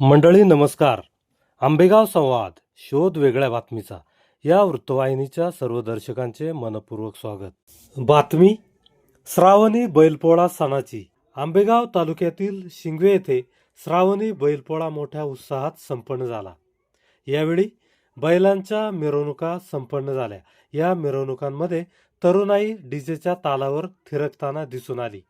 मंडळी नमस्कार. आंबेगाव संवाद शोध वेगळ्या बातमीचा. या वृत्तवाहिनीच्या सर्व दर्शकांचे मनपूर्वक स्वागत. बातमी श्रावणी बैलपोळा सणाची. आंबेगाव तालुक्यातील शिंगवे येथे श्रावणी बैलपोळा मोठ्या उत्साहात संपन्न झाला. यावेळी बैलांच्या मिरवणुका संपन्न झाल्या. या मिरवणुकांमध्ये तरुणाई डीजेच्या तालावर थिरकताना दिसून आली.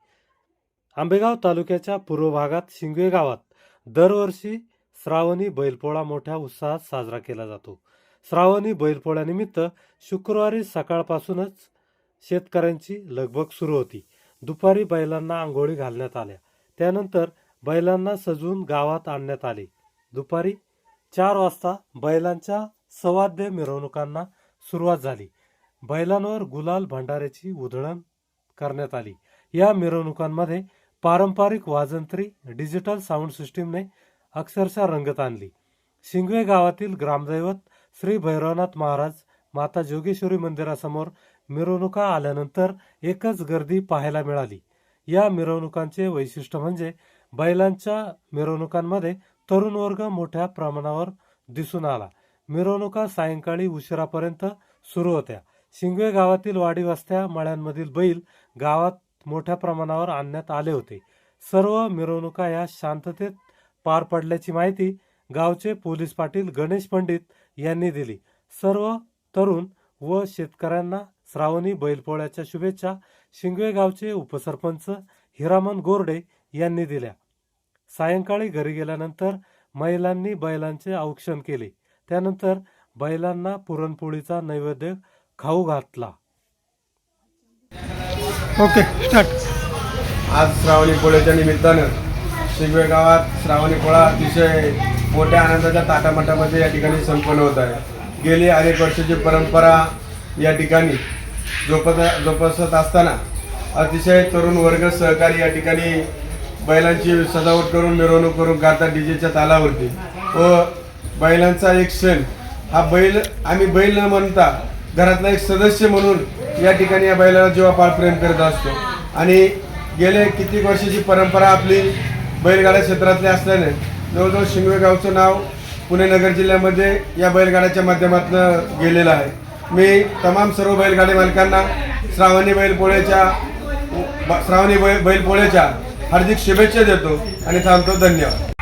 आंबेगाव तालुक्याच्या पूर्व भागात शिंगवे गावात दरवर्षी श्रावणी बैलपोळा मोठ्या उत्साहात साजरा केला जातो. श्रावणी बैलपोळ्यानिमित्त शुक्रवारी सकाळपासूनच शेतकऱ्यांची लगबग सुरू होती. दुपारी बैलांना आंघोळी घालण्यात आल्या. त्यानंतर बैलांना सजवून गावात आणण्यात आले. दुपारी चार वाजता बैलांच्या सवाद्य मिरवणुकांना सुरुवात झाली. बैलांवर गुलाल भंडाऱ्याची उधळण करण्यात आली. या मिरवणुकांमध्ये पारंपरिक वाजंत्री डिजिटल साऊंड सिस्टीमने अक्षरशः रंगत आणली. शिंगवे गावातील ग्रामदैवत श्री भैरवनाथ महाराज माता जोगेश्वरी मंदिरासमोर मिरवणुका आल्यानंतर एकच गर्दी पाहायला मिळाली. या मिरवणुकांचे वैशिष्ट्य म्हणजे बैलांच्या मिरवणुकांमध्ये तरुण वर्ग मोठ्या प्रमाणावर दिसून आला. मिरवणुका सायंकाळी उशिरापर्यंत सुरू होत्या. शिंगवे गावातील वाडी वस्त्या मळ्यांमधील बैल गावात मोठ्या प्रमाणावर आणण्यात आले होते. सर्व मिरवणुका या शांततेत पार पडल्याची माहिती गावचे पोलीस पाटील गणेश पंडित यांनी दिली. सर्व तरुण व शेतकऱ्यांना श्रावणी बैलपोळ्याच्या शुभेच्छा शिंगवे गावचे उपसरपंच हिरामन गोरडे यांनी दिल्या. सायंकाळी घरी गेल्यानंतर महिलांनी बैलांचे औक्षण केले. त्यानंतर बैलांना पुरणपोळीचा नैवेद्य खाऊ घातला. ओके स्टार्ट आज श्रावणी पोळ्याच्या निमित्तानं शिगवे गावात श्रावणी पोळा अतिशय मोठ्या आनंदाच्या ताटामाटामध्ये या ठिकाणी संपन्न होत आहे. गेली अनेक वर्षाची परंपरा या ठिकाणी जोपत जोपासत असताना अतिशय तरुण वर्ग सहकारी या ठिकाणी बैलांची सजावट करून मिरवणूक करून काढतात डीजेच्या तालावरती. व बैलांचा एक सण हा बैल आम्ही बैल न म्हणता घरातला एक सदस्य म्हणून या ठिकाणी या बैलाला जीवापाळ प्रेम करत असतो. आणि गेले कित्येक वर्षाची परंपरा आपली बैलगाड्या क्षेत्रातली असल्याने जवळजवळ शिंगवे गावचं नाव पुणे नगर जिल्ह्यामध्ये या बैलगाड्याच्या माध्यमातून गेलेलं आहे. मी तमाम सर्व बैलगाडी मालकांना श्रावणी बैलपोळ्याच्या श्रावणी बैल बैलपोळ्याच्या हार्दिक शुभेच्छा देतो आणि थांबतो. धन्यवाद.